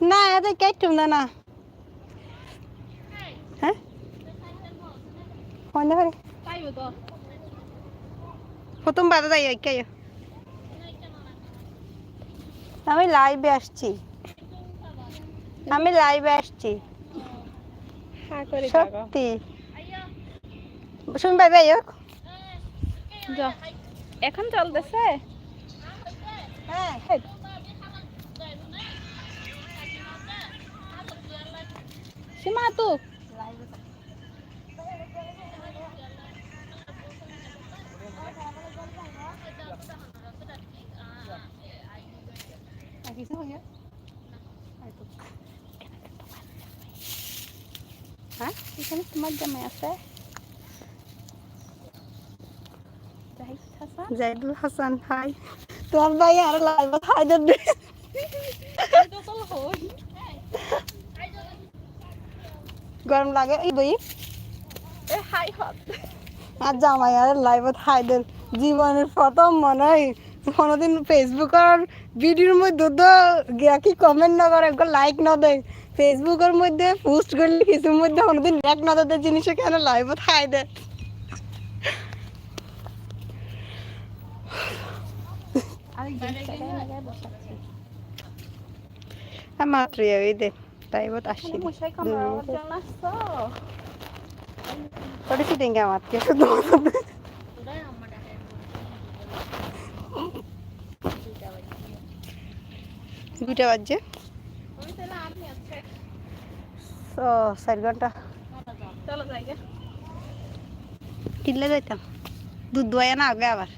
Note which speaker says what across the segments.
Speaker 1: না এতে কেটুম না না। হ্যাঁ? কোন ধরে প্রথম বাধা যাই কে আমি লাইভে আসছি। আমি লাইভে আসছি। সত্যি। শুনবে ভাই
Speaker 2: এখন চলতেছে?
Speaker 1: হ্যাঁ
Speaker 2: সীমা, তু।
Speaker 1: হ্যাঁ
Speaker 2: এখানে তোমার জামাই আছে। জাহিদ হাসান।
Speaker 1: হাই তোমার ভাই আর লাইভ খাই গরম লাগে এই বই
Speaker 2: হাই
Speaker 1: আর জামাই আর লাইভ খাই দেন জীবনের প্রথম মনে হয় কোনোদিন ফেসবুকের ভিডিওর মধ্যে তো গিয়া কি কমেন্ট না করে একবার লাইক না দেয়। ফেসবুকের মধ্যে পোস্ট করলে কিছুর মধ্যে কোনোদিন লাইক না দেয় জিনিসে কেন লাইভ খাই দেয় মাত্র দে। লাইভত আসছি
Speaker 2: মশাই কামড়ানোর জন্য আসছো
Speaker 1: ওটা কি দেঙ্গে আমার? কে শুধু দুইটা বাজছে। ও চার
Speaker 2: ঘণ্টা।
Speaker 1: কিনলে যাইতাম। দুধ দোয়া না আগে আবার।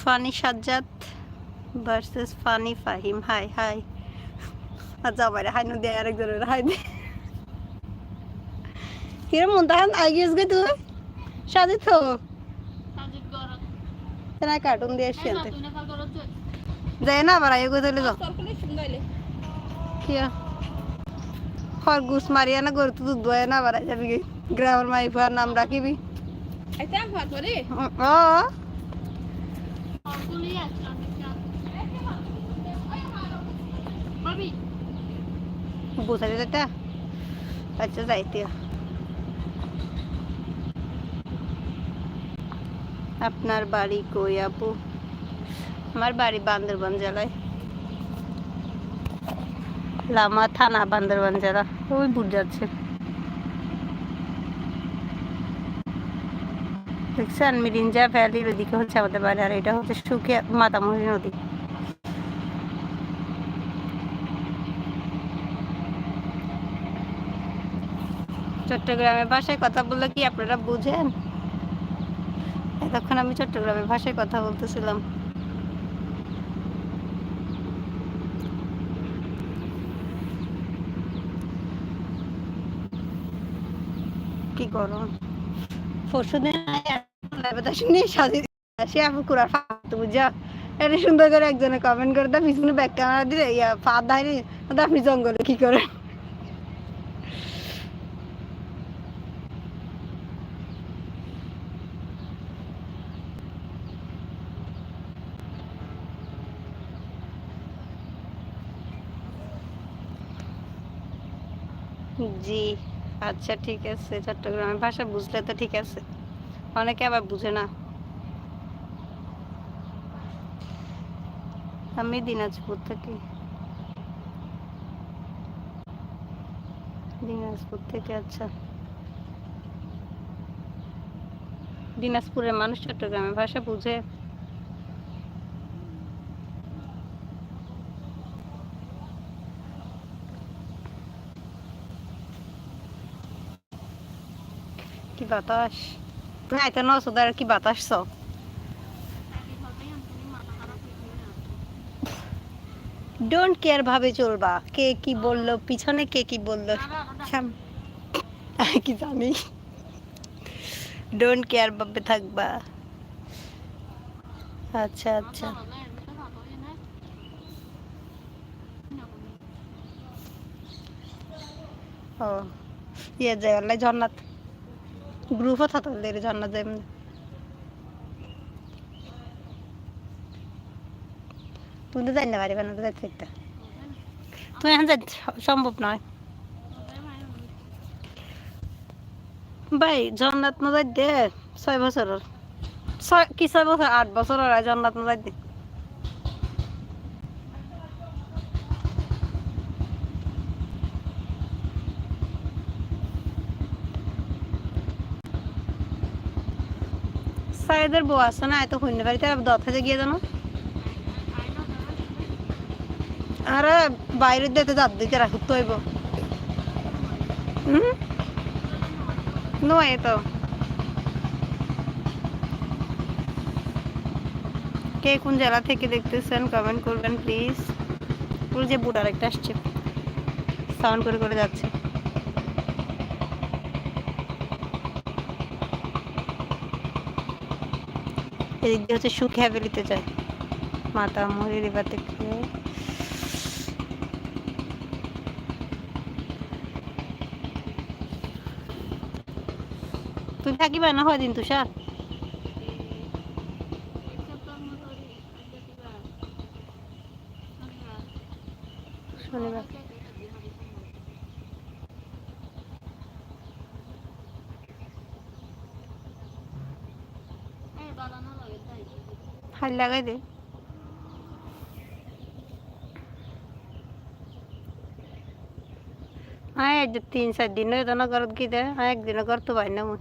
Speaker 1: Funny Sajjad versus funny Fahim hi hi আচ্ছা আবার হাই নদী আরেকজনের হাই দে কিরম মন তাহান আগিয়েছ গে তুই? সাজি তো?
Speaker 2: সাজিদ গরত
Speaker 1: তেনা কার্টুন দিয়ে আসছি আনতে যাই না আবার আগে চলে যাও। কিয়া? খরগোশ মারিয়া না গরু তো দুধ দোয়া না আবার যাবি গ্রামের মাইফার নাম রাখিবি।
Speaker 2: আইতে আম করে
Speaker 1: ও
Speaker 2: সরকুলি আছে
Speaker 1: বুঝালি যেটা আচ্ছা যাইতে আপনার বাড়ি কই আপু আমার বাড়ি বান্দরবান জেলায় লামা থানা বান্দরবান জেলা ওই বুঝ যাচ্ছে দেখছেন মিরিঞ্জা ভ্যালির ওদিকে হচ্ছে আমাদের বাড়ি আর এটা হচ্ছে সুখিয়া মাতামুহুরি নদী চট্টগ্রামের ভাষায় কথা বললে কি আপনারা বুঝেন? এতক্ষণ আমি চট্টগ্রামের ভাষায় কথা বলতেছিলাম। কি গরম। পরশু দিন শুনি কুড়ার ফাঁকতে বুঝা এটা সুন্দর করে একজনে কমেন্ট করে দেয় পিছনে ব্যাক ক্যামেরা দিলে ইয়া ফাঁদ দায়নি আপনি জঙ্গলে কি করেন? জি আচ্ছা ঠিক আছে, চট্টগ্রামের ভাষা বুঝলে তো ঠিক আছে। অনেকে আবার বুঝে না। আমি দিনাজপুর থেকে। দিনাজপুর থেকে আচ্ছা। দিনাজপুরের মানুষ চট্টগ্রামের ভাষা বুঝে। কি বাতাস? নাই তো নসুদার কি বাতাস সব? ডোন্ট কেয়ার ভাবে চলবা। কে কি বলল, পিছনে কে কি বলল? কি জানি? ডোন্ট কেয়ার ভাবে থাকবা। আচ্ছা আচ্ছা। ও ইয়ে যায় আল্লাহ গ্রুপও থাকতো জন্নাত এমনি। তুমি তো জানি না পারিবা না তো যাইতে একটা। তুমি এখন যাইতে সম্ভব নয়। ভাই জন্নাত না যাই দে ছয় বছরের। ছয়, কি ছয় বছর? আট বছর আর জন্নাত না যাই সাইদের বউ আছে না, এত শূন্য বাড়িতে আর দত হয়ে গিয়ে জানো আরে বাইরের দিতে যার দিকে রাখুক তো হইব। হুম? নয় তো। কে কোন জেলা থেকে দেখতেছেন কমেন্ট করবেন প্লিজ ওই যে বুটার একটা আসছে। সাউন্ড করে করে যাচ্ছে। এদিক দিয়ে হচ্ছে সুখিয়া হ্যাভেলিতে যায়। মাতা মরি রিভার থেকে তুই থাকিবা না হয় দিন তুষার? হাল লাগাই দে হ্যাঁ এই যে তিন চার দিন হয়ে না ঘরত গিয়ে দে হ্যাঁ একদিনও ঘর তো পাই না মই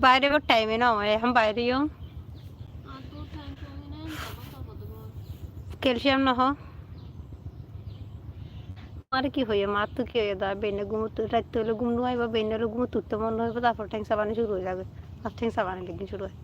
Speaker 1: বাইরে টাইমে না আমার এখন বাইরেও ক্যালসিয়াম না হ আর কি হয়ে মা তো কি হয়ে দা বেনে ঘুমো রাখতে হলে ঘুম নুয়াই বা বেনে হলে ঘুমো তুলতে মন হইব তারপর ঠেং সাবানি শুরু হয়ে যাবে আর ঠেং সাবানি লেগে শুরু হয়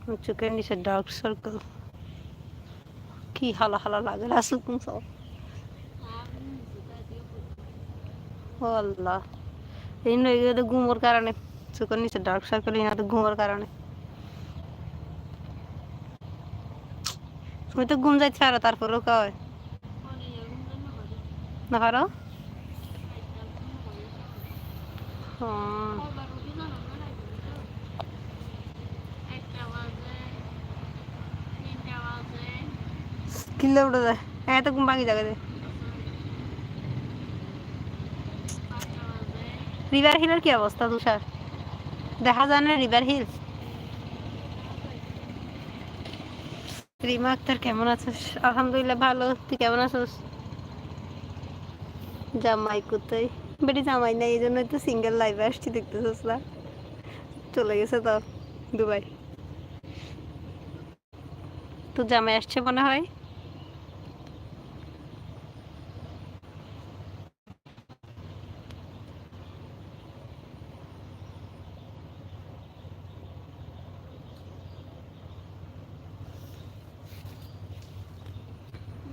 Speaker 1: আমার চোখের নিচে ডার্ক সার্কেল কি হালা হালা লাগে রাসুল তুমি সব আল্লাহ এই নয় ঘুমোর কারণে, চোখের নিচে ডার্ক সার্কেল এই না ঘুমোর কারণে। তুমি তো ঘুম যাইতে পারো, তারপরেও কয়। না পারো? কিল্লে উঠে যায় এত ঘুম ভাঙি জায়গা দে রিভার হিলের কি অবস্থা তুষার দেখা যায় না রিভার হিল রিমা আক্তার কেমন আছিস? আলহামদুলিল্লাহ ভালো। তুই কেমন আছিস? জামাই কোথায়? বেটি জামাই নাই এই জন্যই তো সিঙ্গেল লাইভে আসছি, দেখতেছিস না? চলে গেছে তো, দুবাই। তো জামাই আসছে মনে হয়?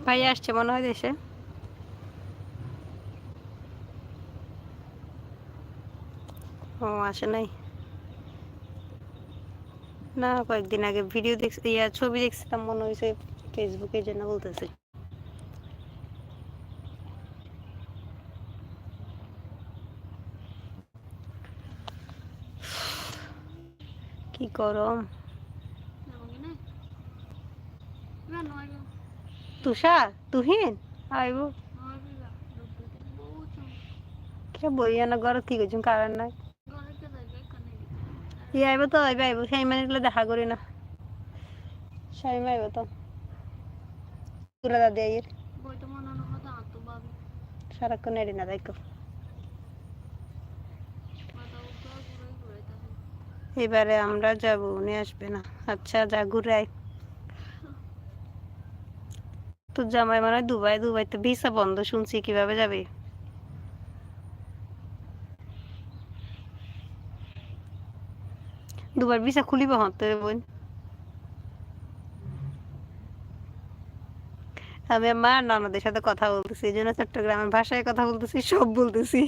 Speaker 1: ভাই আসছে, মনে হয় দেশে। ও, আসে নাই। না, কয়েকদিন আগে ভিডিও দেখছি, ইয়া, ছবি দেখছিলাম, মনে হয়েছে ফেসবুকে যেন বলতেছে। কি গরম। তুষার তুহিন? আইব। কে বইয়া না ঘর কি করছুন কারণ নাই। ই আইব তো আইব আইব। সেই মানে দেখা করি না। আইব তো। তুলা দাদি আইয়ের। সারাক্ষণ এড়ি না দেখো। এবারে আমরা যাব উনি আসবে না। আচ্ছা যা ঘুরে আয়। তোর জামাই মানে দুবাই দুবাই তো ভিসা বন্ধ, শুনছি কীভাবে যাবে? দুবার ভিসা খুলিব হতে বোন। আমি আমার নানাদের সাথে কথা বলতেছি, এই জন্য চট্টগ্রামের ভাষায় কথা বলতেছি, সব বলতেছি।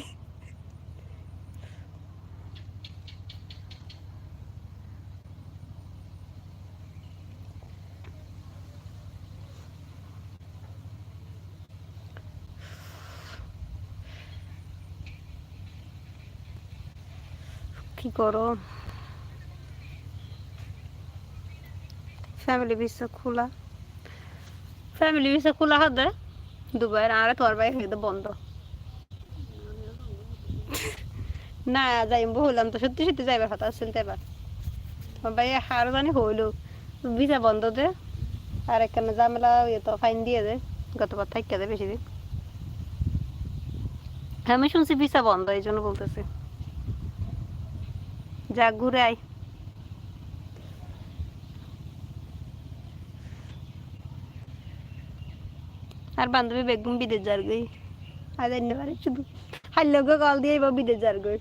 Speaker 1: কি করো। ফ্যামিলি ভিসা খোলা। ফ্যামিলি ভিসা খোলা হবে দুবাই আর তোর ভাই কিন্তু বন্ধ। না যাইম বললাম তো, সত্যি সত্যি যাইবার কথা আসছেন এবার তোমার ভাই হার জানি হইল। ভিসা বন্ধ দে। আর এখানে ঝামেলা ইয়ে তো ফাইন দিয়ে দে। গতবার থাইকা দে বেশি দিন। আমি শুনছি ভিসা বন্ধ, এই জন্য বলতেছি। যা, ঘুরে আয়। আর বান্ধবী বেগম বিদেশ যার গই। আর পারে শুধু হাল্লগে কল দিয়ে এবার বিদেশ যার গই।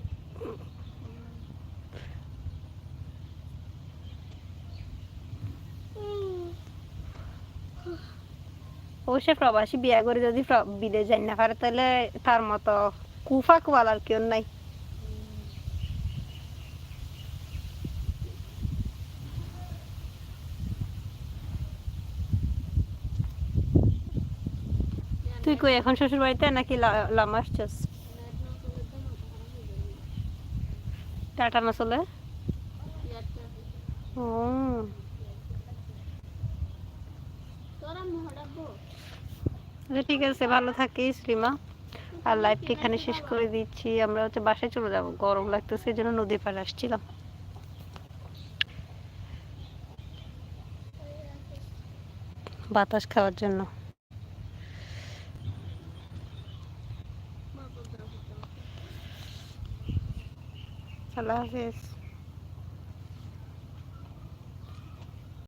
Speaker 1: অবশ্যই প্রবাসী বিয়া করে যদি বিদেশ যাই না পারে, তাহলে তার মতো কুফা কুয়ালার কেউ নাই। তুই কই, এখন শ্বশুর বাড়িতে নাকি লামা আসছস? টাটা না চলে? আচ্ছা ঠিক আছে, ভালো থাকিস, রিমা। আর লাইভটি এখানে শেষ করে দিচ্ছি। আমরা হচ্ছে বাসায় চলে যাব। গরম লাগতেছে, এই জন্য নদীর পাড়ে আসছিলাম। বাতাস খাওয়ার জন্য। আল্লাহ হাফেজ